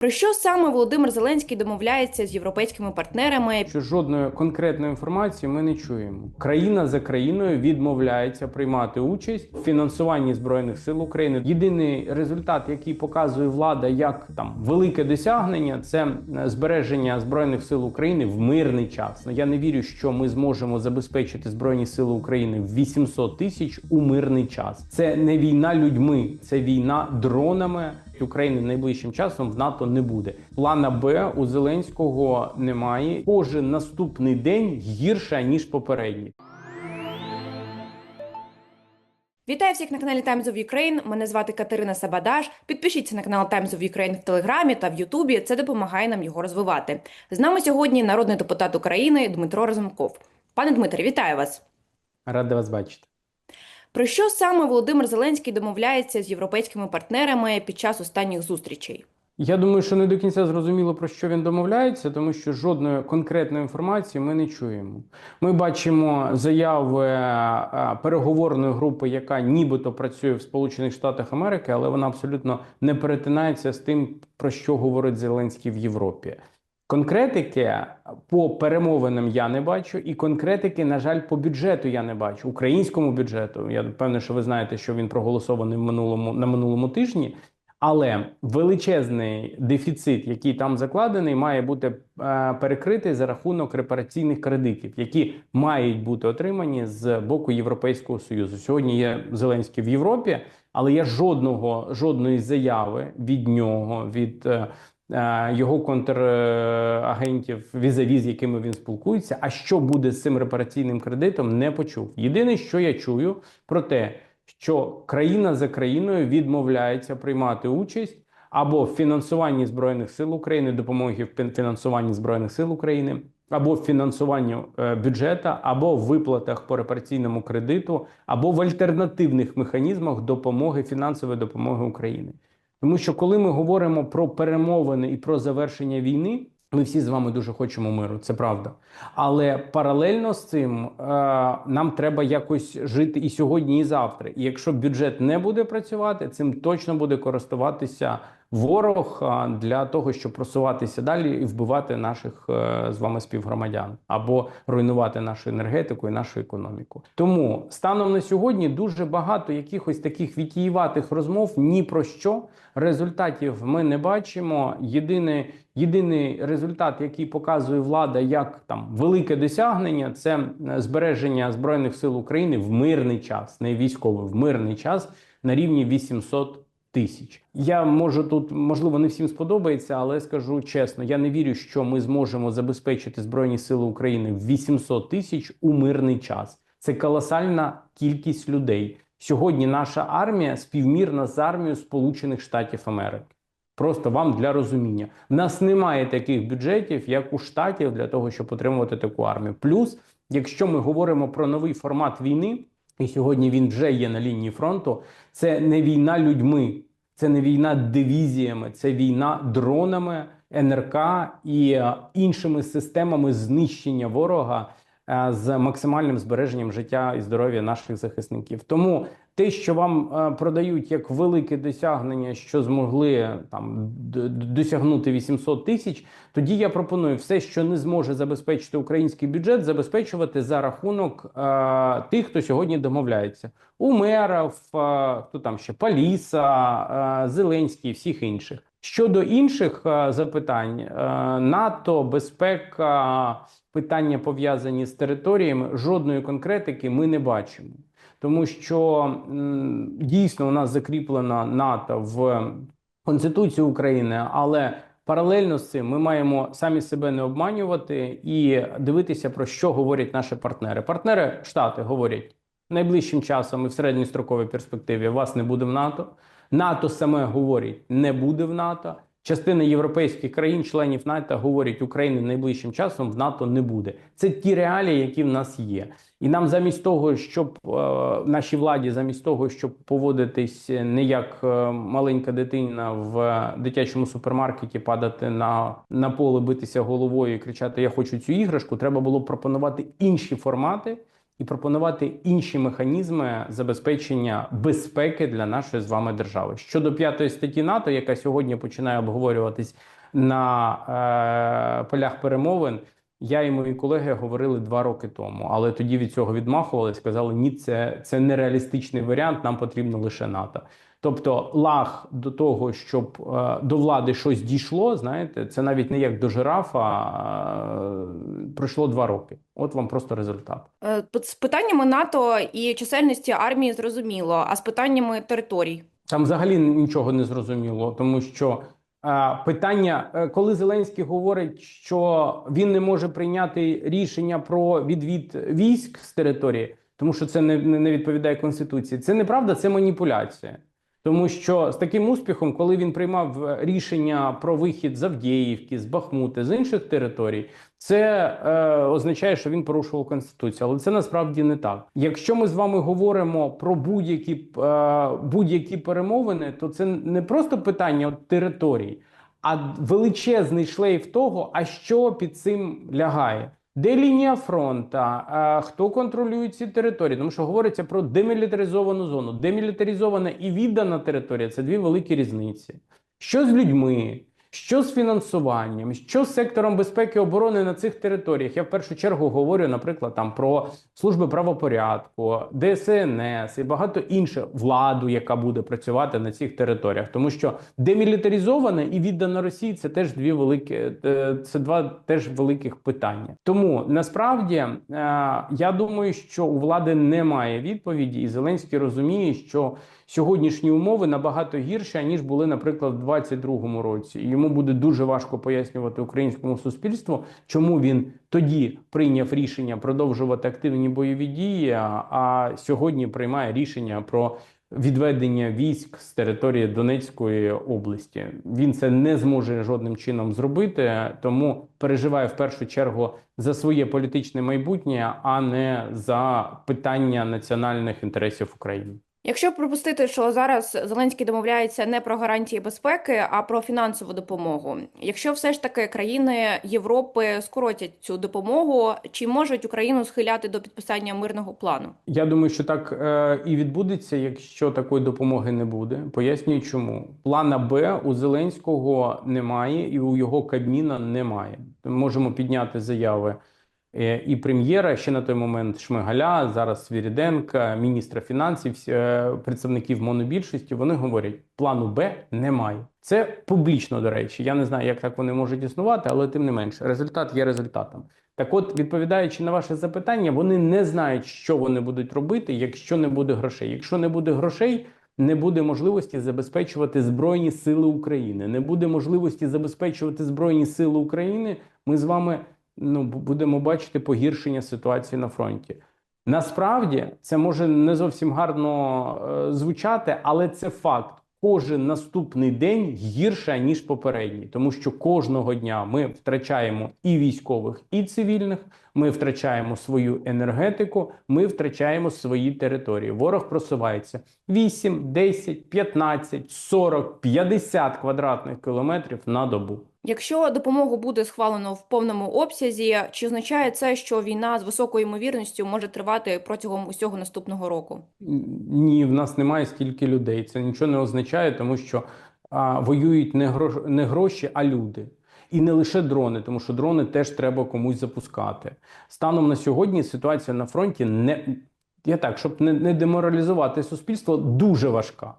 Про що саме Володимир Зеленський домовляється з європейськими партнерами? що жодної конкретної інформації ми не чуємо. Країна за країною відмовляється приймати участь в фінансуванні збройних сил України. Єдиний результат, який показує влада, як там велике досягнення, це е, збереження збройних сил України в мирний час. Я не вірю, що ми зможемо забезпечити збройні сили України в 800 тисяч у мирний час. Це не війна людьми, це війна дронами. України найближчим часом в НАТО не буде. Плана Б у Зеленського немає. Кожен наступний день гірше ніж попередній. Вітаю всіх на каналі Times of Ukraine. Мене звати Катерина Сабадаш. Підпишіться на канал Times of Ukraine в Телеграмі та в Ютубі. Це допомагає нам його розвивати. З нами сьогодні народний депутат України Дмитро Разумков. Пане Дмитре, вітаю вас. Радий вас бачити. Про що саме Володимир Зеленський домовляється з європейськими партнерами під час останніх зустрічей? Я думаю, що не до кінця зрозуміло про що він домовляється, тому що жодної конкретної інформації ми не чуємо. Ми бачимо заяви е, переговорної групи, яка нібито працює в Сполучених Штатах Америки, але вона абсолютно не перетинається з тим, про що говорить Зеленський в Європі. Конкретики по перемовинам я не бачу, і конкретики, на жаль, по бюджету я не бачу. Українському бюджету. Я певний, що ви знаєте, що він проголосований в минулому на минулому тижні. Але величезний дефіцит, який там закладений, має бути е, перекритий за рахунок репараційних кредитів, які мають бути отримані з боку Європейського союзу. Сьогодні є Зеленський в Європі, але є жодного жодної заяви від нього від. Е, його контрагентів візаві, з якими він спілкується. А що буде з цим репараційним кредитом, не почув. Єдине, що я чую, про те, що країна за країною відмовляється приймати участь або в фінансуванні збройних сил України, допомоги в фінансуванні збройних сил України, або в фінансуванні е, бюджету, або в виплатах по репараційному кредиту, або в альтернативних механізмах допомоги фінансової допомоги України. Тому що коли ми говоримо про перемовини і про завершення війни, ми всі з вами дуже хочемо миру, це правда. Але паралельно з цим е, нам треба якось жити і сьогодні, і завтра. І якщо бюджет не буде працювати, цим точно буде користуватися ворог для того, щоб просуватися далі і вбивати наших е, з вами співгромадян або руйнувати нашу енергетику і нашу економіку. Тому станом на сьогодні дуже багато якихось таких вітіюватих розмов ні про що результатів ми не бачимо. Єдиний, єдиний результат, який показує влада, як там велике досягнення, це збереження збройних сил України в мирний час, не військовий в мирний час на рівні 800 тисяч. Я можу тут, можливо, не всім сподобається, але скажу чесно: я не вірю, що ми зможемо забезпечити Збройні Сили України в 800 тисяч у мирний час. Це колосальна кількість людей. Сьогодні наша армія співмірна з армією Сполучених Штатів Америки. Просто вам для розуміння. В нас немає таких бюджетів, як у штатів, для того, щоб отримувати таку армію. Плюс, якщо ми говоримо про новий формат війни, і сьогодні він вже є на лінії фронту. Це не війна людьми, це не війна дивізіями, це війна дронами, НРК і е, іншими системами знищення ворога е, з максимальним збереженням життя і здоров'я наших захисників. Тому те, що вам е, продають як велике досягнення, що змогли там досягнути 800 тисяч, тоді я пропоную все, що не зможе забезпечити український бюджет, забезпечувати за рахунок е, тих, хто сьогодні домовляється. Умеров, е, хто там ще Паліса, е, Зеленський, всіх інших. Щодо інших е, запитань, е, НАТО, безпека, питання пов'язані з територіями, жодної конкретики ми не бачимо тому що дійсно у нас закріплено НАТО в Конституції України, але паралельно з цим ми маємо самі себе не обманювати і дивитися про що говорять наші партнери. Партнери штати говорять найближчим часом і в середньостроковій перспективі вас не буде в НАТО. НАТО саме говорить не буде в НАТО. Частина європейських країн, членів НАТО, говорять, України найближчим часом в НАТО не буде. Це ті реалії, які в нас є. І нам замість того, щоб е, нашій владі, замість того, щоб поводитись не як е, маленька дитина в дитячому супермаркеті, падати на на поле, битися головою і кричати Я хочу цю іграшку. Треба було пропонувати інші формати, і пропонувати інші механізми забезпечення безпеки для нашої з вами держави. Щодо п'ятої статті НАТО, яка сьогодні починає обговорюватись на е, полях перемовин. Я і мої колеги говорили два роки тому, але тоді від цього відмахували, сказали, ні, це, це нереалістичний варіант, нам потрібно лише НАТО. Тобто, лаг до того, щоб е, до влади щось дійшло, знаєте, це навіть не як до жирафа, а, е, пройшло два роки. От вам просто результат. Е, З питаннями НАТО і чисельності армії зрозуміло, а з питаннями територій. Там взагалі нічого не зрозуміло, тому що е, питання, коли Зеленський говорить, що він не може прийняти рішення про відвід військ з території, тому що це не не відповідає конституції. Це неправда, це маніпуляція. Тому що з таким успіхом, коли він приймав е, рішення про вихід з Авдіївки, з Бахмута, з інших територій, це е, означає, що він порушував конституцію, але це насправді не так. Якщо ми з вами говоримо про будь-які е, будь-які перемовини, то це не просто питання от, територій, а величезний шлейф того, а що під цим лягає. Де лінія фронта? Хто контролює ці території? Тому що говориться про демілітаризовану зону. Демілітаризована і віддана територія це дві великі різниці. Що з людьми? Що з фінансуванням, що з сектором безпеки і оборони на цих територіях? Я в першу чергу говорю, наприклад, там про служби правопорядку, ДСНС і багато інших владу, яка буде працювати на цих територіях, тому що демілітаризована і віддана Росії це теж дві великі, е, це два теж великих питання. Тому насправді е, я думаю, що у влади немає відповіді, і Зеленський розуміє, що сьогоднішні умови набагато гірші ніж були, наприклад, в 22-му році. І йому буде дуже важко пояснювати українському суспільству, чому він тоді прийняв рішення продовжувати активні бойові дії, а, сьогодні приймає рішення про відведення військ з території Донецької області. Він це не зможе жодним чином зробити, тому переживає в першу чергу за своє політичне майбутнє, а не за питання національних інтересів України. Якщо припустити, що зараз Зеленський домовляється не про гарантії безпеки, а про фінансову допомогу. Якщо все ж таки країни Європи скоротять цю допомогу, чи можуть Україну схиляти до підписання мирного плану? Я думаю, що так е, і відбудеться, якщо такої допомоги не буде. Пояснюю, чому плана Б у Зеленського немає, і у його Кабміна немає. Можемо підняти заяви і прем'єра ще на той момент Шмигаля, зараз Свіріденка, міністра фінансів, е, представників монобільшості. Вони говорять, плану Б немає. Це публічно, до речі. Я не знаю, як так вони можуть існувати, але тим не менше, результат є результатом. Так, от, відповідаючи на ваше запитання, вони не знають, що вони будуть робити, якщо не буде грошей. Якщо не буде грошей, не буде можливості забезпечувати збройні сили України. Не буде можливості забезпечувати збройні сили України. Ми з вами ну будемо бачити погіршення ситуації на фронті. Насправді це може не зовсім гарно е, звучати, але це факт. Кожен наступний день гірше ніж попередній, тому що кожного дня ми втрачаємо і військових, і цивільних. Ми втрачаємо свою енергетику, ми втрачаємо свої території. Ворог просувається 8, 10, 15, 40, 50 квадратних кілометрів на добу. Якщо допомогу буде схвалено в повному обсязі, чи означає це, що війна з високою ймовірністю може тривати протягом усього наступного року? Ні, в нас немає стільки людей. Це нічого не означає, тому що а, воюють не, грош, не гроші, а люди. І не лише дрони, тому що дрони теж треба комусь запускати. Станом на сьогодні ситуація на фронті не я так, щоб не, не деморалізувати суспільство, дуже важка.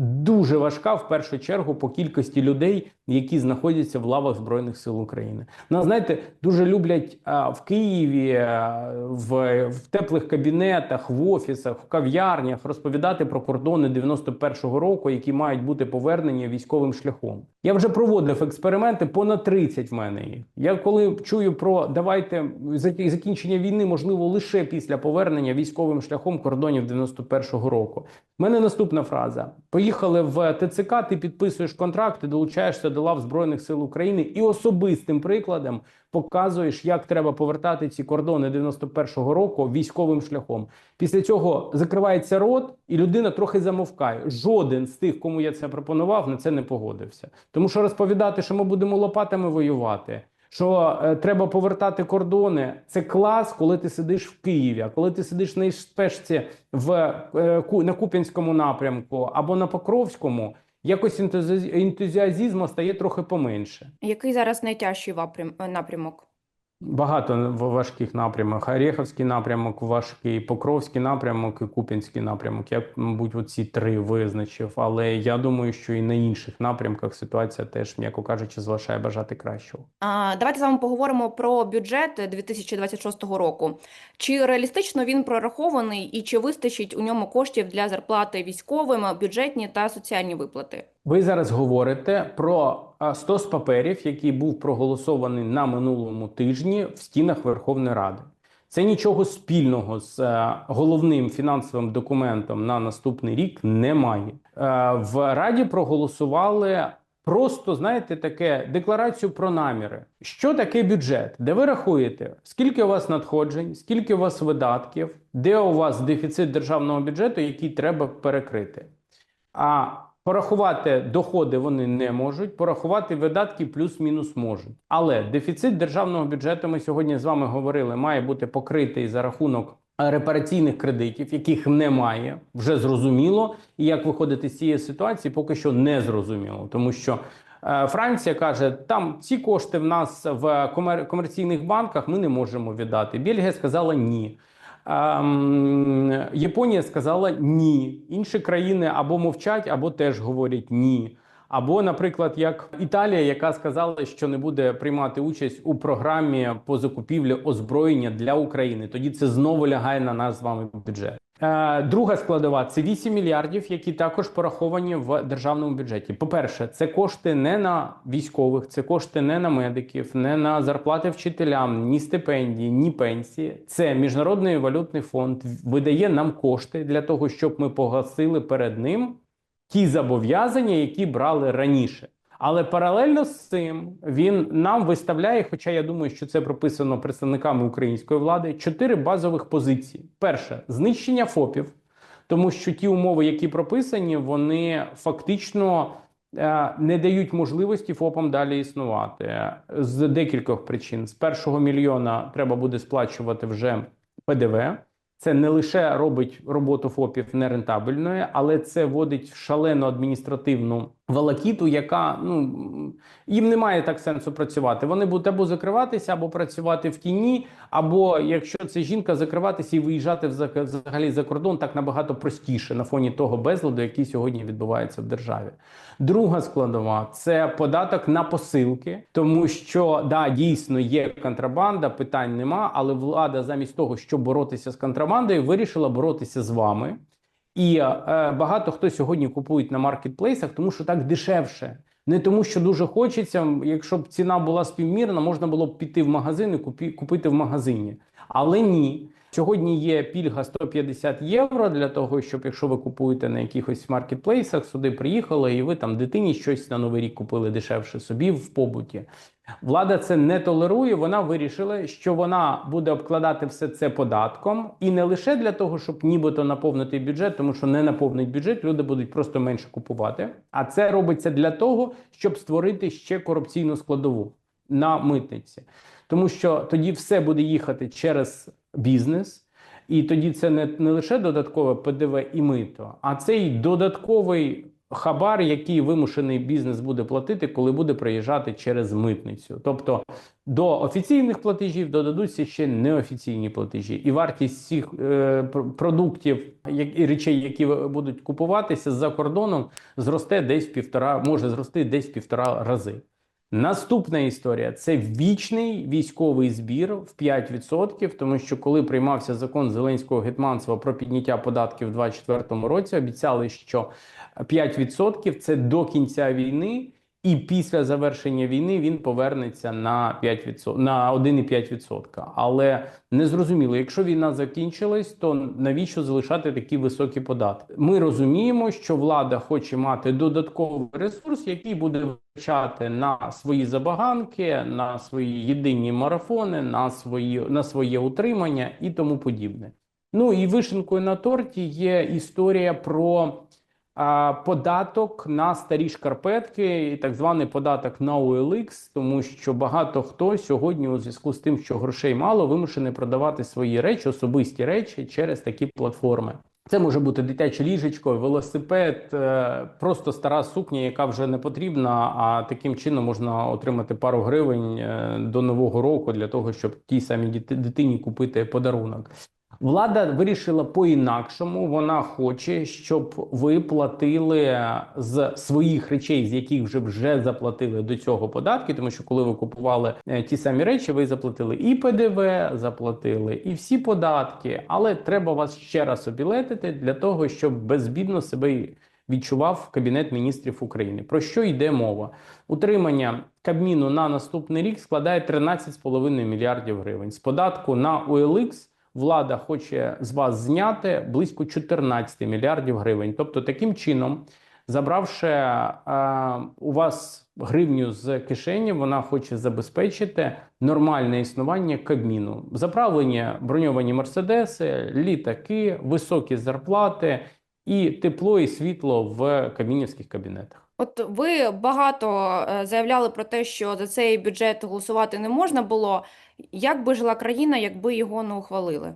Дуже важка в першу чергу по кількості людей, які знаходяться в лавах Збройних сил України. Нас знаєте, дуже люблять а, в Києві, а, в, в теплих кабінетах, в офісах, в кав'ярнях розповідати про кордони 91-го року, які мають бути повернені військовим шляхом. Я вже проводив експерименти, понад 30 в мене їх. Я коли чую про давайте зак- закінчення війни, можливо, лише після повернення військовим шляхом кордонів 91-го року. У мене наступна фраза: поїхали в ТЦК, ти підписуєш контракт, ти долучаєшся до лав Збройних сил України і особистим прикладом показуєш, як треба повертати ці кордони 91-го року військовим шляхом. Після цього закривається рот, і людина трохи замовкає. Жоден з тих, кому я це пропонував, на це не погодився. Тому що розповідати, що ми будемо лопатами воювати. Що е, треба повертати кордони. Це клас, коли ти сидиш в Києві. А коли ти сидиш на спешці в е, на Куп'янському напрямку або на Покровському, якось ентузі- ентузіазму стає трохи поменше. Який зараз найтяжчий напрямок? Багато важких напрямок. Орєховський напрямок важкий, Покровський напрямок і Куп'янський напрямок. Я, мабуть, оці три визначив. Але я думаю, що і на інших напрямках ситуація теж, м'яко кажучи, залишає бажати кращого. А, Давайте з вами поговоримо про бюджет 2026 року. Чи реалістично він прорахований і чи вистачить у ньому коштів для зарплати військовим, бюджетні та соціальні виплати? Ви зараз говорите про а, стос паперів, який був проголосований на минулому тижні в стінах Верховної Ради. Це нічого спільного з е, головним фінансовим документом на наступний рік немає. Е, в Раді проголосували просто, знаєте, таке декларацію про наміри. Що таке бюджет? Де ви рахуєте, скільки у вас надходжень, скільки у вас видатків, де у вас дефіцит державного бюджету, який треба перекрити. А порахувати доходи вони не можуть, порахувати видатки плюс-мінус можуть. Але дефіцит державного бюджету, ми сьогодні з вами говорили, має бути покритий за рахунок е, репараційних кредитів, яких немає, вже зрозуміло. І як виходити з цієї ситуації, поки що не зрозуміло, тому що. е, Франція каже, там ці кошти в нас в комер- комерційних банках ми не можемо віддати. Бельгія сказала ні. Японія сказала ні. Інші країни або мовчать, або теж говорять ні. Або, наприклад, як Італія, яка сказала, що не буде приймати участь у програмі по закупівлі озброєння для України. Тоді це знову лягає на наш з вами бюджет. Е, друга складова це 8 мільярдів, які також пораховані в державному бюджеті. По-перше, це кошти не на військових, це кошти не на медиків, не на зарплати вчителям, ні стипендії, ні пенсії. Це міжнародний валютний фонд видає нам кошти для того, щоб ми погасили перед ним ті зобов'язання, які брали раніше. Але паралельно з цим він нам виставляє, хоча я думаю, що це прописано представниками української влади, чотири базових позиції: перше знищення ФОПів, тому що ті умови, які прописані, вони фактично е, не дають можливості ФОПам далі існувати з декількох причин. З першого мільйона треба буде сплачувати вже ПДВ. Це не лише робить роботу ФОПів нерентабельною, але це вводить в шалену адміністративну волокіту, яка ну їм немає так сенсу працювати. Вони будуть або закриватися, або працювати в тіні, або якщо це жінка, закриватися і виїжджати взагалі за кордон так набагато простіше на фоні того безладу, який сьогодні відбувається в державі. Друга складова це податок на посилки, тому що да, дійсно є контрабанда, питань нема, але влада замість того, щоб боротися з контрабандою, вирішила боротися з вами. І е, багато хто сьогодні купують на маркетплейсах, тому що так дешевше. Не тому, що дуже хочеться. Якщо б ціна була співмірна, можна було б піти в магазин і купити в магазині. Але ні. Сьогодні є пільга 150 євро для того, щоб якщо ви купуєте на якихось маркетплейсах, сюди приїхали, і ви там дитині щось на новий рік купили дешевше собі в побуті. Влада це не толерує. Вона вирішила, що вона буде обкладати все це податком, і не лише для того, щоб нібито наповнити бюджет, тому що не наповнить бюджет, люди будуть просто менше купувати. А це робиться для того, щоб створити ще корупційну складову на митниці, тому що тоді все буде їхати через бізнес. І тоді це не, не лише додаткове ПДВ і мито, а це й додатковий хабар, який вимушений бізнес буде платити, коли буде приїжджати через митницю. Тобто до офіційних платежів додадуться ще неофіційні платежі, і вартість всіх е, продуктів і речей, які будуть купуватися за кордоном, зросте десь в півтора, може зрости десь в півтора рази. Наступна історія. Це вічний військовий збір в 5%, тому що коли приймався закон Зеленського гетьманства про підняття податків у 2024 році, обіцяли, що 5% це до кінця війни, і після завершення війни він повернеться на 5%, на 1,5%. Але не зрозуміло, якщо війна закінчилась, то навіщо залишати такі високі податки? Ми розуміємо, що влада хоче мати додатковий ресурс, який буде витрачати на свої забаганки, на свої єдині марафони, на свої на своє утримання і тому подібне. Ну і вишенкою на торті є історія про податок на старі шкарпетки і так званий податок на OLX, тому що багато хто сьогодні, у зв'язку з тим, що грошей мало, вимушений продавати свої речі, особисті речі через такі платформи. Це може бути дитяче ліжечко, велосипед, е, просто стара сукня, яка вже не потрібна. А таким чином можна отримати пару гривень е, до нового року для того, щоб тій самій дитині купити подарунок. Влада вирішила по-інакшому. Вона хоче, щоб ви платили з своїх речей, з яких вже вже заплатили до цього податки. Тому що коли ви купували е, ті самі речі, ви заплатили і ПДВ, заплатили і всі податки. Але треба вас ще раз обілетити для того, щоб безбідно себе відчував Кабінет міністрів України. Про що йде мова? Утримання Кабміну на наступний рік складає 13,5 мільярдів гривень. З податку на OLX влада хоче з вас зняти близько 14 мільярдів гривень. Тобто, таким чином, забравши е, у вас гривню з кишені, вона хоче забезпечити нормальне існування Кабміну, заправлення броньовані мерседеси, літаки, високі зарплати і тепло і світло в кабмінівських кабінетах. От ви багато е, заявляли про те, що за цей бюджет голосувати не можна було. Як би жила країна, якби його не ухвалили?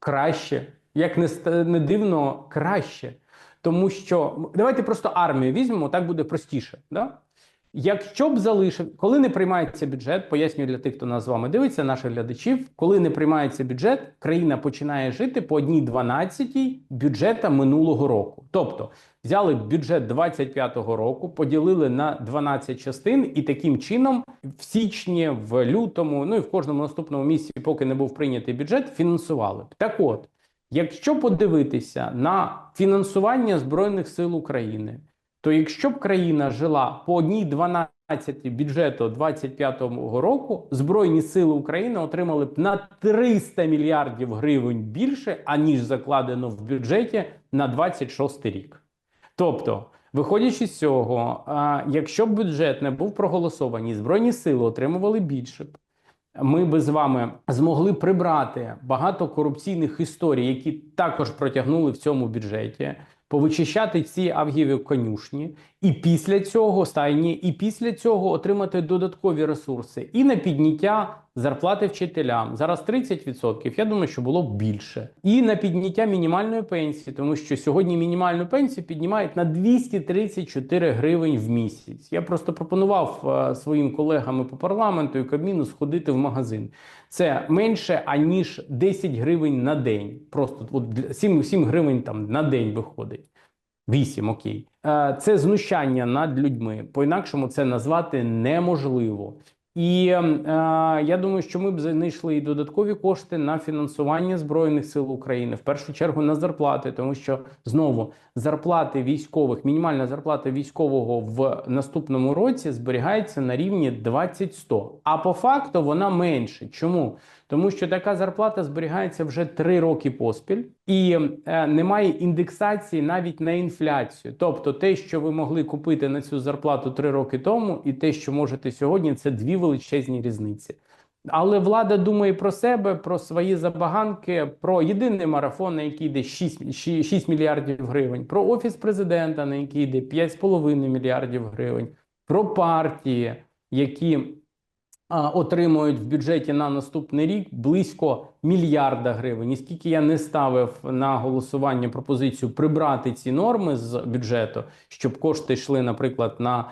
краще, як не, не дивно, краще. Тому що давайте просто армію візьмемо, так буде простіше. Да? Якщо б залишив, коли не приймається бюджет, пояснюю для тих, хто нас з вами дивиться, наших глядачів, коли не приймається бюджет, країна починає жити по одній 12 бюджета минулого року. Тобто взяли бюджет 25-го року, поділили на 12 частин, і таким чином в січні, в лютому, ну і в кожному наступному місяці, поки не був прийнятий бюджет, фінансували. б Так от, якщо подивитися на фінансування Збройних сил України, то якщо б країна жила по одній 12 бюджету 25-го року, Збройні сили України отримали б на 300 мільярдів гривень більше, аніж закладено в бюджеті на 26 рік. Тобто, виходячи з цього, якщо б бюджет не був проголосований, збройні сили отримували більше б. Ми би з вами змогли прибрати багато корупційних історій, які також протягнули в цьому бюджеті, повичищати ці авгієві конюшні, і після цього стайні, і після цього отримати додаткові ресурси і на підняття зарплати вчителям. Зараз 30%, Я думаю, що було б більше, і на підняття мінімальної пенсії, тому що сьогодні мінімальну пенсію піднімають на 234 гривень в місяць. Я просто пропонував е, своїм колегам по парламенту і Кабміну сходити в магазин. Це менше аніж 10 гривень на день. Просто от для- 7, 7 гривень там на день виходить. 8, окей. Е, Це знущання над людьми. По-інакшому це назвати неможливо. І е, я думаю, що ми б знайшли і додаткові кошти на фінансування Збройних сил України, в першу чергу на зарплати, тому що знову зарплати військових, мінімальна зарплата військового в наступному році зберігається на рівні 20-100. А по факту вона менше. Чому? Тому що така зарплата зберігається вже 3 роки поспіль, і е, немає індексації навіть на інфляцію. Тобто, те, що ви могли купити на цю зарплату 3 роки тому, і те, що можете сьогодні, це дві величезні різниці. Але влада думає про себе, про свої забаганки, про єдиний марафон, на який йде 6, 6 мільярдів гривень, про офіс президента, на який йде 5,5 мільярдів гривень, про партії, які отримують в бюджеті на наступний рік близько мільярда гривень. І скільки я не ставив на голосування пропозицію прибрати ці норми з бюджету, щоб кошти йшли, наприклад, на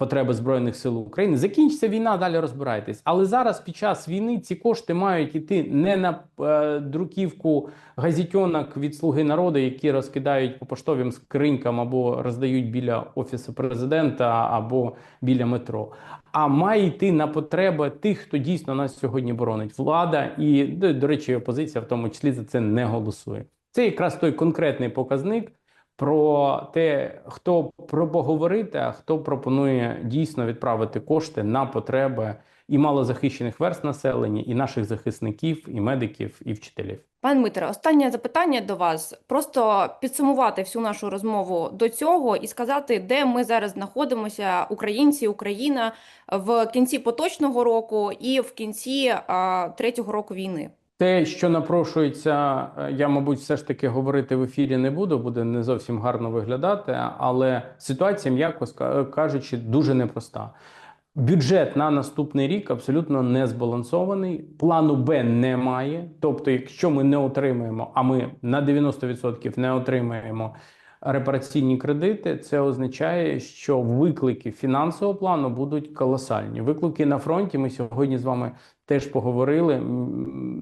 потреби збройних сил України. Закінчиться війна, далі розбирайтесь. Але зараз під час війни ці кошти мають іти не на е, друківку газетьонок від слуги народу, які розкидають по поштовим скринькам або роздають біля офісу президента або біля метро. А має йти на потреби тих, хто дійсно нас сьогодні боронить. Влада і до речі, опозиція в тому числі за це не голосує. Це якраз той конкретний показник про те, хто про поговорити, а хто пропонує дійсно відправити кошти на потреби і малозахищених верст населення, і наших захисників, і медиків, і вчителів. Пане Дмитре, останнє запитання до вас. Просто підсумувати всю нашу розмову до цього і сказати, де ми зараз знаходимося, українці, Україна в кінці поточного року і в кінці а, третього року війни. Те, що напрошується, е, я, мабуть, все ж таки говорити в ефірі не буду, буде не зовсім гарно виглядати, але ситуація, м'яко кажучи, дуже непроста. Бюджет на наступний рік абсолютно не збалансований. Плану Б немає. Тобто, якщо ми не отримаємо, а ми на 90% не отримаємо репараційні кредити, це означає, що виклики фінансового плану будуть колосальні. Виклики на фронті. Ми сьогодні з вами теж поговорили.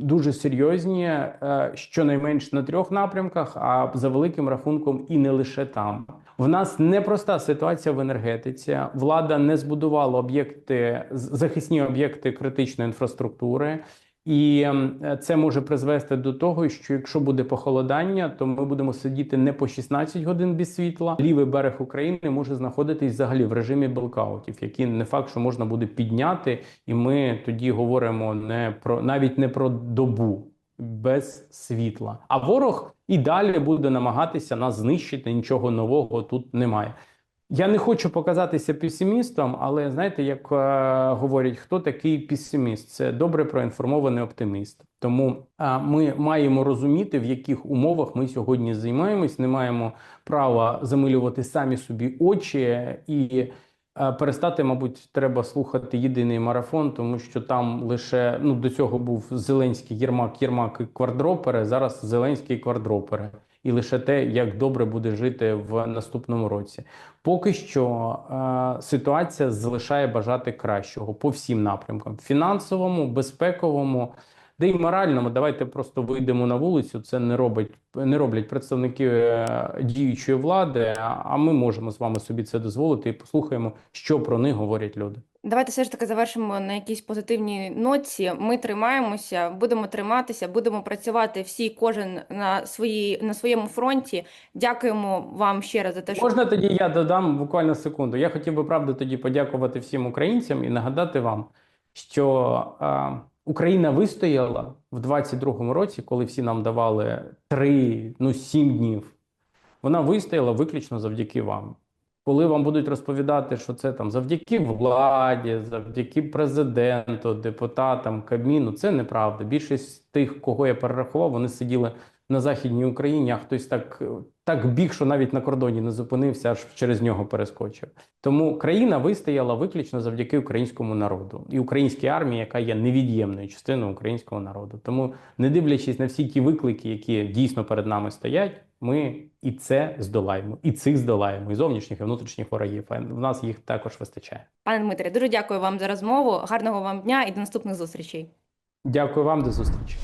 Дуже серйозні, е, щонайменш на трьох напрямках, а за великим рахунком і не лише там. В нас непроста ситуація в енергетиці. Влада не збудувала об'єкти захисні об'єкти критичної інфраструктури. І ем, це може призвести до того, що якщо буде похолодання, то ми будемо сидіти не по 16 годин без світла. Лівий берег України може знаходитись взагалі в режимі блокаутів, які не факт, що можна буде підняти, і ми тоді говоримо не про навіть не про добу без світла. А ворог і далі буде намагатися нас знищити. Нічого нового тут немає. Я не хочу показатися песимістом, але знаєте, як е, говорять, хто такий песиміст? Це добре проінформований оптиміст. Тому е, ми маємо розуміти, в яких умовах ми сьогодні займаємось. Не маємо права замилювати самі собі очі і е, перестати, мабуть, треба слухати єдиний марафон, тому що там лише ну до цього був Зеленський Єрмак, Єрмак і квадропери. Зараз Зеленський і квадропери. І лише те, як добре буде жити в наступному році. Поки що е, ситуація залишає бажати кращого по всім напрямкам: фінансовому, безпековому, де й моральному. Давайте просто вийдемо на вулицю. Це не робить не роблять представники е, діючої влади. А ми можемо з вами собі це дозволити і послухаємо, що про них говорять люди. Давайте все ж таки завершимо на якійсь позитивній ноті. Ми тримаємося, будемо триматися, будемо працювати всі, кожен на своїй на своєму фронті. Дякуємо вам ще раз за те, що Можна тоді я додам буквально секунду. Я хотів би правда тоді подякувати всім українцям і нагадати вам, що е, Україна вистояла в 22-му році, коли всі нам давали 3, ну 7 днів. Вона вистояла виключно завдяки вам. Коли вам будуть розповідати, що це там завдяки владі, завдяки президенту, депутатам, Кабміну, це неправда. Більшість тих, кого я перерахував, вони сиділи на Західній Україні, а хтось так, так біг, що навіть на кордоні не зупинився, аж через нього перескочив. Тому країна вистояла виключно завдяки українському народу і українській армії, яка є невід'ємною частиною українського народу. Тому, не дивлячись на всі ті виклики, які дійсно перед нами стоять, ми і це здолаємо, і цих здолаємо, і зовнішніх, і внутрішніх ворогів. А в нас їх також вистачає. пане Дмитре, дуже дякую вам за розмову. Гарного вам дня і до наступних зустрічей. Дякую вам, до зустрічі.